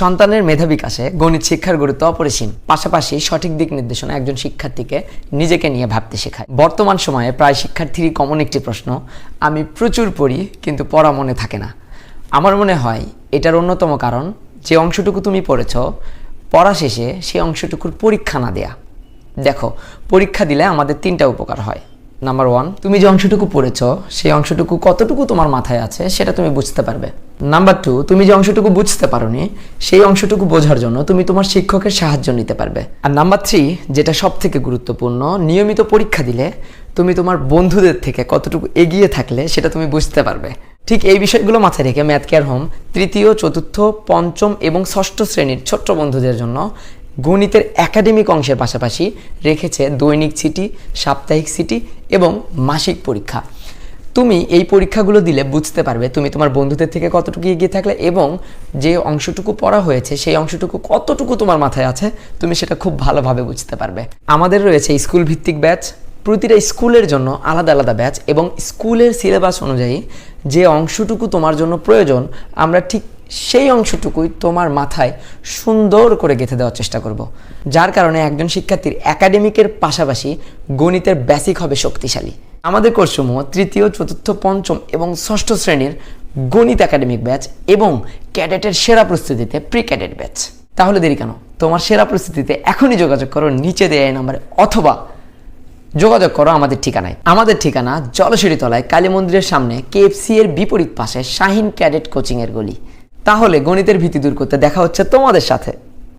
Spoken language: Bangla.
সন্তানের মেধা বিকাশে গণিত শিক্ষার গুরুত্ব অপরিসীম। পাশাপাশি সঠিক দিক নির্দেশনা একজন শিক্ষার্থীকে নিজেকে নিয়ে ভাবতে শেখায়। বর্তমান সময়ে প্রায় শিক্ষার্থীরই কমন একটি প্রশ্ন, আমি প্রচুর পড়ি, কিন্তু পড়া মনে থাকে না। আমার মনে হয় এটার অন্যতম কারণ, যে অংশটুকু তুমি পড়েছ, পড়া শেষে সেই অংশটুকুর পরীক্ষা না দেয়া। দেখো, পরীক্ষা দিলে আমাদের তিনটা উপকার হয়। নাম্বার ওয়ান, তুমি যে অংশটুকু পড়েছ, সেই অংশটুকু কতটুকু তোমার মাথায় আছে, সেটা তুমি বুঝতে পারবে। নাম্বার টু তুমি যে অংশটুকু বুঝতে পারোনি, সেই অংশটুকু বোঝার জন্য তুমি তোমার শিক্ষকের সাহায্য নিতে পারবে। আর নাম্বার থ্রি যেটা সব থেকে গুরুত্বপূর্ণ, নিয়মিত পরীক্ষা দিলে তুমি তোমার বন্ধুদের থেকে কতটুকু এগিয়ে থাকলে সেটা তুমি বুঝতে পারবে। ঠিক এই বিষয়গুলো মাথায় রেখে ম্যাথ কেয়ার হোম তৃতীয়, চতুর্থ, পঞ্চম এবং ষষ্ঠ শ্রেণির ছোট্ট বন্ধুদের জন্য গণিতের একাডেমিক অংশের পাশাপাশি রেখেছে দৈনিক সিটি সাপ্তাহিক সিটি এবং মাসিক পরীক্ষা। তুমি এই পরীক্ষাগুলো দিলে বুঝতে পারবে তুমি তোমার বন্ধুদের থেকে কতটুকু এগিয়ে থাকলে এবং যে অংশটুকু পড়া হয়েছে, সেই অংশটুকু কতটুকু তোমার মাথায় আছে, তুমি সেটা খুব ভালোভাবে বুঝতে পারবে। আমাদের রয়েছে স্কুল ভিত্তিক ব্যাচ, প্রতিটা স্কুলের জন্য আলাদা আলাদা ব্যাচ এবং স্কুলের সিলেবাস অনুযায়ী যে অংশটুকু তোমার জন্য প্রয়োজন, আমরা ঠিক সেই অংশটুকুই তোমার মাথায় সুন্দর করে গেঁথে দেওয়ার চেষ্টা করব। যার কারণে একজন শিক্ষার্থীর একাডেমিকের পাশাপাশি গণিতের বেসিক হবে শক্তিশালী। আমাদের কোর্সসমূহ তৃতীয়, চতুর্থ, পঞ্চম এবং ষষ্ঠ শ্রেণির গণিত একাডেমিক ব্যাচ এবং ক্যাডেটের সেরা প্রস্তুতিতে প্রি ক্যাডেট ব্যাচ। তাহলে দেরি কেন? তোমার সেরা প্রস্তুতিতে এখনই যোগাযোগ করো, নিচে দেওয়া এই নাম্বারে, অথবা যোগাযোগ করো আমাদের ঠিকানায়। আমাদের ঠিকানা জলসিঁড়ি তলায়, কালী মন্দিরের সামনে কেএফসি এর বিপরীত পাশে শাহিন ক্যাডেট কোচিং এর গলি। তাহলে গণিতের ভীতি দূর করতে দেখা হচ্ছে তোমাদের সাথে।